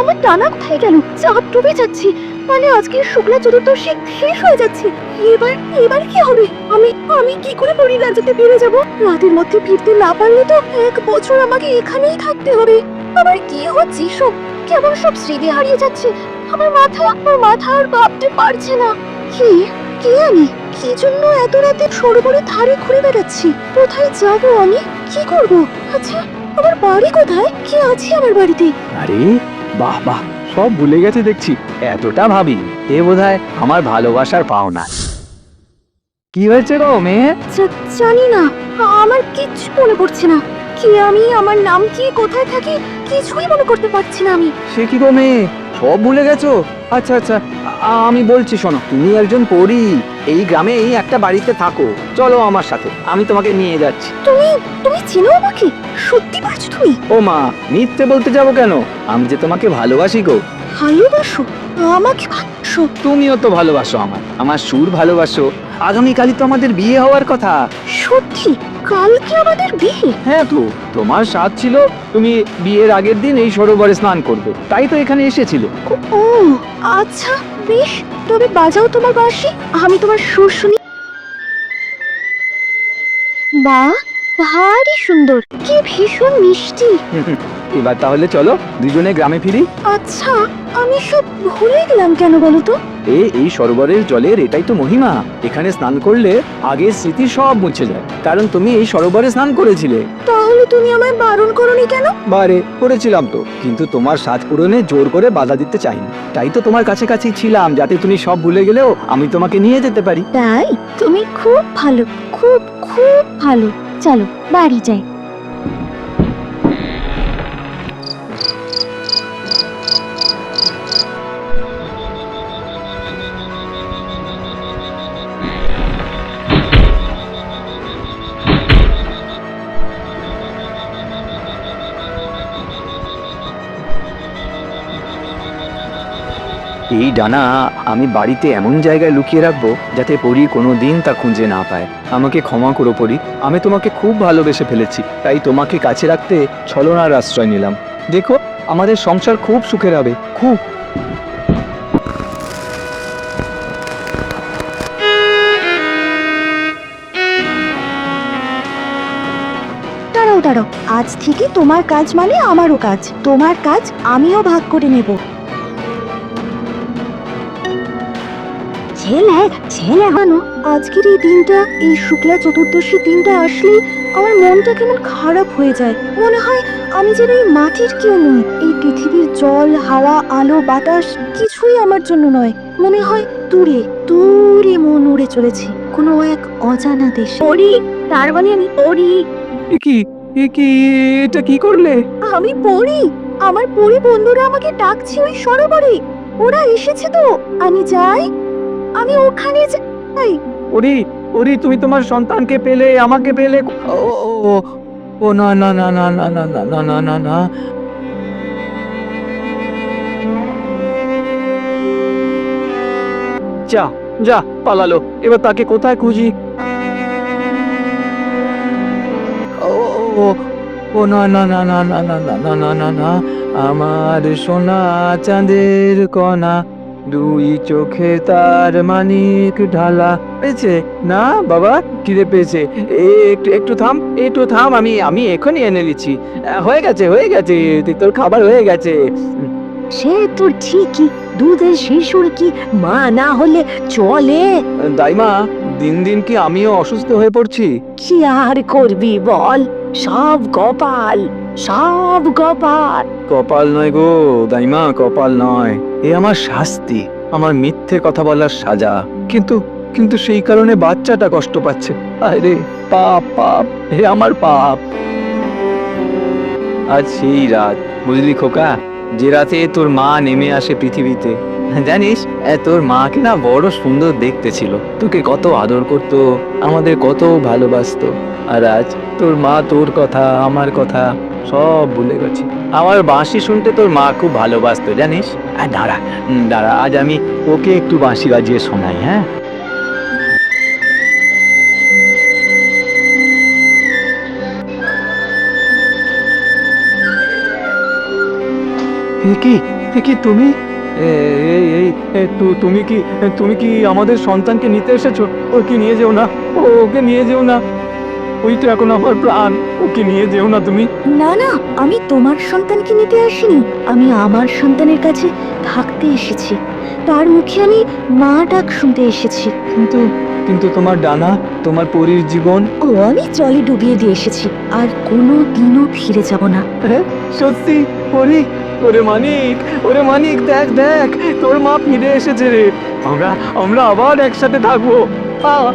আমার টানা কোথায় গেল? চাপ ডুবে যাচ্ছি। মানে আজকে শুক্লা চতুর্দশী শেষ হয়ে যাচ্ছে। এবার এবার কি হবে? আমি আমি কি করে পরীর রাজ্যতে ফিরে যাব? রাতের মধ্যে ফিরতে না পারলে তো এক বছর আমাকে এখানেই থাকতে হবে। আবার কি হচ্ছে সব? কেমন সব স্মৃতি হারিয়ে যাচ্ছে। আমার মাথা আমার মাথা আর ভাবতে পারছে না। কি কি আমি? কি জন্য এত রাতে সরোবরের ধারে ঘুরে বেড়াচ্ছি? কোথায় যাব আমি? কি করব? আচ্ছা আমার বাড়ি কোথায়? কি আছে আমার বাড়িতে? আরে বাহ বাহ সব ভুলে গেছে দেখছি। এতটা ভাবি এ বোধহয় আমার ভালোবাসার পাওনা। কি হয়েছে গো মেয়ে? জা- জানি না আমার কিচ্ছু মনে পড়ছে না। কি আমি আমার নাম কি কোথায় থাকি কিছুই মনে করতে পারছি না আমি। সে কি গো মেয়ে? সব ভুলে গেছো? আচ্ছা আচ্ছা আমি বলছি শোনো তুমি একজন পড়ি এই গ্রামেই একটা বাড়িতে থাকো চলো আমার সাথে আমি তোমাকে নিয়ে যাচ্ছি। তুমি তুমি চেনো আমাকে? সত্যি বলছো তুমি? ও মা মিথ্যে বলতে যাব কেন? আমি যে তোমাকে ভালোবাসি গো। ভালোবাসো? আমাকে ভালোবাসো তুমিও তো ভালোবাসো আমার আমার সুর ভালোবাসো। আগামীকালই তো আমাদের বিয়ে হওয়ার কথা। সত্যি? কালকে আমাদের বিয়ে? হ্যাঁ তো তোমার ছিল তুমি বিয়ের আগের দিন এই সরোবরে স্নান করবে। তাই তো এখানে এসেছিলে। ও আচ্ছা বেশ। তবে বাজাও তোমার বাঁশি আমি তোমার সুর শুনি বা ভারী সুন্দর কি ভীষণ মিষ্টি। এবার তাহলে চলো দুজনে গ্রামে ফিরি। আচ্ছা আমি সব ভুলে গেলাম কেন বলো তো? এ এই সরোবরের জলের এটাই তো মহিমা। এখানে স্নান করলে আগের স্মৃতি সব মুছে যায়। কারণ তুমি এই সরোবরে স্নান করেছিলে। তাহলে তুমি আমায় বারণ করনি কেন? বারে করেছিলাম তো। কিন্তু তোমার সাজ পূরণে জোর করে বাধা দিতে চাইনি। তাই তো তোমার কাছে কাছেই ছিলাম যাতে তুমি সব ভুলে গেলেও আমি তোমাকে নিয়ে যেতে পারি। তাই? তুমি খুব ভালো খুব খুব ভালো। চলো বাড়ি যাই। এই ডানা আমি বাড়িতে এমন জায়গায় লুকিয়ে রাখব যাতে পরি কোনো দিন তা খুঁজে না পায়। আমাকে ক্ষমা করো পরি, আমি তোমাকে খুব ভালোবেসে ফেলেছি, তাই তোমাকে কাছে রাখতে ছলনার আশ্রয় নিলাম। দেখো, আমাদের সংসার খুব সুখের হবে, খুব। আজ থেকে তোমার কাজ মানে আমারও কাজ, তোমার কাজ আমিও ভাগ করে নেব। ছেলে ছেলে হানো আজকের এই দিনটা এই শুক্লা চতুর্দশী দিনটা আসলে আমার মনটা কেমন খারাপ হয়ে যায়। মনে হয় আমি যেন এই মাটির কেউ নই এই পৃথিবীর জল হাওয়া আলো বাতাস কিছুই আমার জন্য নয়। মনে হয় দূরে দূরে মন উড়ে চলেছে কোনো এক অজানা দেশে। পড়ি তার মানে আমি পড়ি। এ কি এ কি এটা কি করলে? আমি পড়ি। আমার পড়ি বন্ধুরা আমাকে ডাকছে ওই সরোবরে। ওরা এসেছে তো। আমি যাই। আমি ওখানে যাই ওরি ওরি তুমি তোমার সন্তানকে পেলে আমাকে পেলে ও ও, ও, না না না না না না না না না না না যা যা পালালো এবার তাকে কোথায় খুঁজি ও ও, ও ও না না না না না না না না না না না আমার সোনা চাঁদের কণা দুই চোখে তার মানিক ঢালা। পেয়েছে? না বাবা কিরে পেয়েছে। একটু একটু থাম একটু থাম আমি আমি এখনই এনে আহ, হয়ে গেছে হয়ে গেছে তোর খাবার হয়ে গেছে। সে তো ঠিকই দুধের শিশুর কি মা না হলে চলে? দাইমা দিন দিন কি আমিও অসুস্থ হয়ে পড়ছি? কি আর করবি বল? সব কপাল। সব কপাল কপাল নয় গো, দাইমা কপাল নয়। এ আমার শাস্তি, আমার মিথ্যে কথা বলার সাজা। কিন্তু কিন্তু সেই কারণে বাচ্চাটা কষ্ট পাচ্ছে। আরে, পাপ পাপ, হে আমার পাপ। আজ সেই রাত, বুঝলি খোকা? যে রাতে তোর মা নেমে আসে পৃথিবীতে। জানিস তোর মাকে না বড় সুন্দর দেখতে ছিল। তোকে কত আদর করত, আমাদের কত ভালোবাসতো। আর আজ তোর মা তোর কথা, আমার কথা সব ভুলে গেছি। আমার বাঁশি শুনতে তোর মা খুব ভালোবাসতো, জানিস? আর দাঁড়া দাঁড়া, আজ আমি ওকে একটু বাঁশি বাজিয়ে শোনাই হ্যাঁ? কি কি তুমি? এই এই তুমি কি তুমি কি আমাদের সন্তানকে নিতে এসেছ? ওকে নিয়ে যেও না, ওকে নিয়ে যেও না। ওই তো এখন আমার প্রাণ। ওকে নিয়ে যেও না তুমি। না না আমি তোমার সন্তানকে নিতে আসিনি। আমি আমার সন্তানের কাছে থাকতে এসেছি। তার মুখে আমি মা ডাক শুনতে এসেছি। কিন্তু কিন্তু তোমার ডানা তোমার পরীর জীবন? ও আমি জলে ডুবিয়ে দিয়ে এসেছি। আর কোনো দিনও ফিরে যাব না। হ্যাঁ, সত্যি? পরি? ওরে মানিক ওরে মানিক দেখ দেখ তোর মা ফিরে এসেছে রে। আমরা আমরা আবার একসাথে থাকব। আ